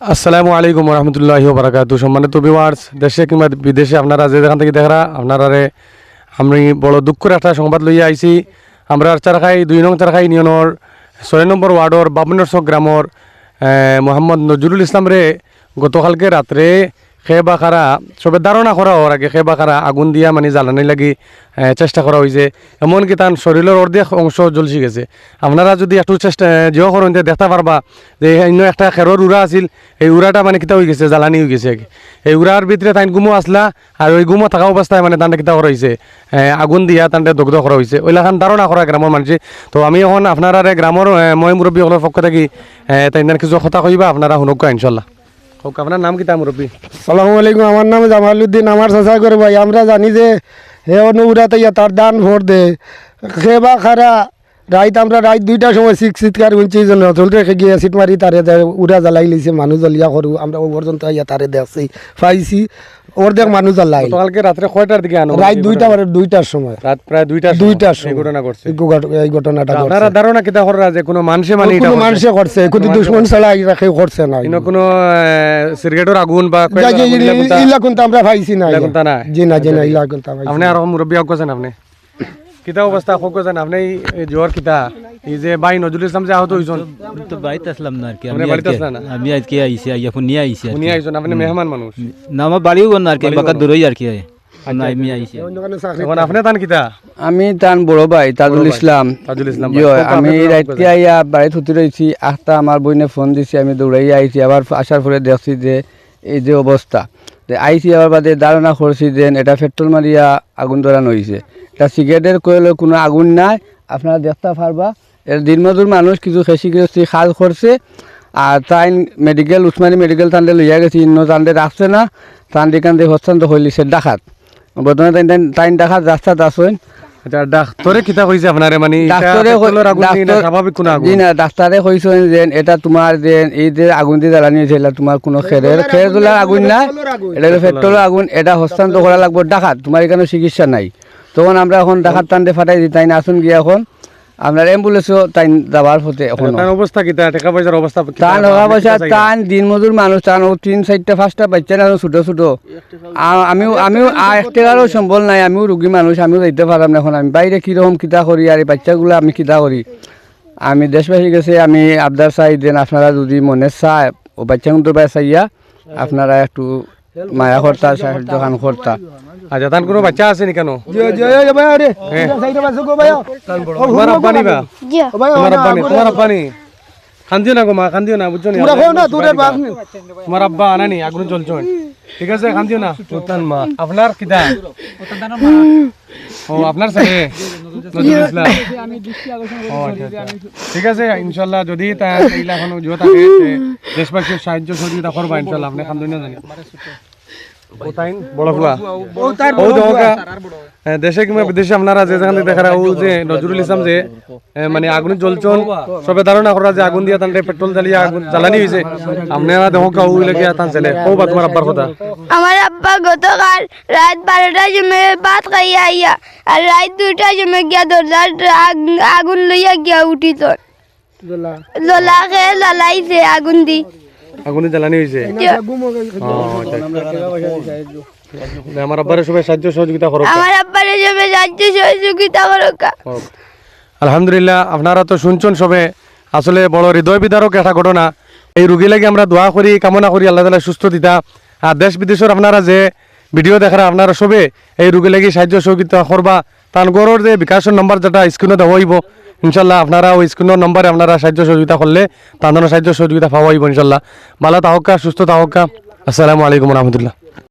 আসসালামু আলাইকুম রহমতুল্লাহ বারাকাতু সম্মানিত ভিওয়ার্স দেশে কিংবা বিদেশে আপনারা যে যেখান থেকে দেখরা আপনারা আমি বড় দুঃখের একটা সংবাদ লইয়া আইছি। আমরা চারখাই, দুই নং চারখাই ইউনিয়নের ছয় নম্বর ওয়ার্ডর বাবনরসক গ্রামর মোহাম্মদ নজরুল ইসলাম রে গতকালকে রাত্রে খে বা সবে ধারণা করা হওয়ার আগে খে বা আগুন দিয়া মানে জ্বালানি লাগি চেষ্টা করা হয়েছে এমনকি তার শরীরের অর্ধেক অংশ জ্বলসি গেছে। আপনারা যদি একটু চেষ্টা জিও করেন দেখতে পারবা যে অন্য একটা খেরর উড়া আছিল, এই উড়াটা মানে কিতা হয়ে গেছে, জ্বালানি হয়ে গেছে এই উড়ার ভিতরে তাই গুমো আসলা আর ওই গুমো থাকা অবস্থায় মানে তান্ডে কিতা করা হয়েছে আগুন দিয়া তান্ডে দগ্ধ করা হয়েছে ওইলাখান ধারণা করা গ্রামের মানুষে তো আমি এখন আপনারা গ্রামের মই মুরব্বী সকলের পক্ষ থাকি তাই কিছু কথা কইবা, আপনারা শুনক ইনশাল্লাহ। হোক, আপনার নাম কিতা মুরব্বী? সালামু আলাইকুম, আমার নাম জামালউদ্দিন, আমার চাষা করে ভাই। আমরা জানি যে হে অনুরাতে ইয়া, তার দান ভোট দে। সে বা খারা, রাইত আমরা রাইত দুইটার সময় উঞ্চি জন্য চলতে রেখে গিয়ে সিট মারি, তারে উড়া জ্বালাই লিছে মানুষ জ্বলিয়া করু আমরা ও পর্যন্ত ইয়া তারে দেখছি পাইছি। অর্ধেক মানুষ জ্বালাই কালকে রাত্রে কয়টার দিকে আনো রাত দুইটা বারে দুইটার সময়। রাত প্রায় দুইটা দুইটার সময় ঘটনা করছে এই ঘট- এই ঘটনাটা ঘটছে। আপনারা ধারণা কিতা হররা যে কোনো মানুষে মানে এটা কোনো? মানুষে করছে কোনো দুশমন ছাড়া কেউ করছে না। ইনো কোনো সিগারেটের আগুন বা ইলা কোনটা- আমরা পাইছি না। ইলা কোনটা নাই? জি না জি না ইলা কোনটা পাইছি আপনি আর মুরব্বী হোক কোছেন আপনি? কিতা অবস্থা হোক কোছেন আপনি জ্বর কিতা এই যে ভাই নজরুল ইসলাম যে আহত হইছেন তো বাড়িতে আসলাম না আর কি আমি বাড়িতে আজকে- না? আমি আজকে আইসি আইয়া ফোন নিয়ে আইসি আর উনি আইছেন আপনি মেহমান মানুষ। না আমার বাড়িও না আর কি বাকা দূরই আর কি। আমি চাকরি এখন আপনি তান আমি বড় ভাই তাজুল ইসলাম তাজুল ইসলাম আমি রাইতে আইয়া বাড়ি ছুটি রয়েছি আখটা আমার বইনে ফোন দিছি আমি দৌড়াইয়া আইছি আবার আসার পরে দেখছি যে এই যে অবস্থা যে আইসি আবার বাদে ধারণা করছি যে এটা পেট্রোল মারিয়া আগুন ধরানো হয়েছে এটা সিগারেটের কইলে কোনো আগুন নাই আপনারা দেখতে পারবা। এর দিনমজুর মানুষ কিছু খেসি খেসি খাল করছে আর তাই মেডিকেল উসমানী মেডিকেল তান্ডে লইয়া গেছি ইন্ন তান্ডে রাখছে না। তান্ডে কান্দে হস্তান্ত হইলিছে ডাকাত। বর্তমানে তাই তাই ডাকাত রাস্তাত আসেন। আচ্ছা ডাক্তারে কিতা কইছে আপনারে? মানে ডাক্তারে কইছেন যে এটা তোমার যে এই যে আগুন দিয়ে জ্বালানি হয়েছে এটা তোমার কোনো খেরের খের তোলার আগুন না। এটা পেট্রোলের আগুন এটা হস্তান্তর করা লাগবে ডাকাত তোমার এখানে চিকিৎসা নাই। তখন আমরা এখন ডাকাত টানতে ফাটাই দিই তাই না? আসুন গিয়ে এখন। আপনার অ্যাম্বুলেন্সও তাই যাবার পথে এখন। অবস্থা কিতা টাকা পয়সার অবস্থা টান হওয়া পয়সা টান দিন মজুর মানুষ টান ও তিন চারটা পাঁচটা বাচ্চা না ছোটো ছোটো। আমিও আমিও একটারও সম্বল নাই আমিও রুগী মানুষ আমিও যাইতে পারলাম না এখন। আমি বাইরে কীরকম কিতা করি আর এই বাচ্চাগুলো আমি কিতা করি? আমি দেশবাসী গেছে আমি আবদার চাই দেন আপনারা যদি মনে চায় ও বাচ্চা কিন্তু পায় চাইয়া আপনারা একটু মায়া কর্তা সাহায্য খান কর্তা আচ্ছা তার কোনো বাচ্চা আছে নি কেন? জয় জয় জয় ভাই আরে সাইডে বাসো গো ভাই তোমার আব্বা নিবা তোমার আব্বা তোমার আব্বা কান্দিও না গো মা কান্দিও না বুঝছ নি? তোমার আব্বা আনানি আগুন চলছেন ঠিক আছে কান্দিও না। তুতান মা। আপনার কিতা ও আপনার ছেলে। নজরুল ইসলাম। ও, আচ্ছা, আচ্ছা। ঠিক আছে ইনশাল্লাহ যদি জো থাকে দেশবাসীর সাহায্য সহযোগিতা করবা ইনশাল্লাহ আপনি কান্দুই না জানি। দেশে কিংবা বিদেশে আপনারা যে যেখানে দেখা ও যে নজরুল ইসলাম যে এ, মানে আগুন জ্বলছন সবে ধারণা করা যে আগুন দিয়া তান্ডে পেট্রোল জ্বালিয়ে আগুন জ্বালানি হয়েছে আপনারা দেখো কাউ লেগে তান ছেলে। ও বা তোমার আব্বার কথা? আমার আব্বা গতকাল রাত বারোটার সময় ভাত খাইয়া আইয়া আর রাত দুইটার সময় গিয়া দরজার আগুন লইয়া গিয়া উঠিত। লোলা খেয়ে জ্বালাইছে আগুন দি। আগুনে জ্বালানি হয়েছে। আমার আব্বারে সবাই সাহায্য সহযোগিতা করো। আমার আব্বারে সবাই সাহায্য সহযোগিতা করো আলহামদুলিল্লাহ আপনারা তো শুনছেন সবে। আসলে বড় হৃদয় বিদারক একটা ঘটনা। এই রুগী লাগে আমরা দোয়া করি কামনা করি আল্লাহ তালা সুস্থ দিতা। আর দেশ বিদেশের আপনারা যে ভিডিও দেখার আপনারা সবে এই রুগী লাগি সাহায্য সহযোগিতা করবা। তার গড়ের যে বিকাশের নম্বর যেটা স্ক্রিনে দেওয়া হইব ইনশাল্লাহ আপনারা ওই স্ক্রিনের নম্বরে আপনারা সাহায্য সহযোগিতা করলে তাদের সাহায্য সহযোগিতা পাওয়া হইব ইনশাল্লাহ। ভালো তাহকা সুস্থ তাহকা আসসালামু আলাইকুম রহমতুল্লাহ।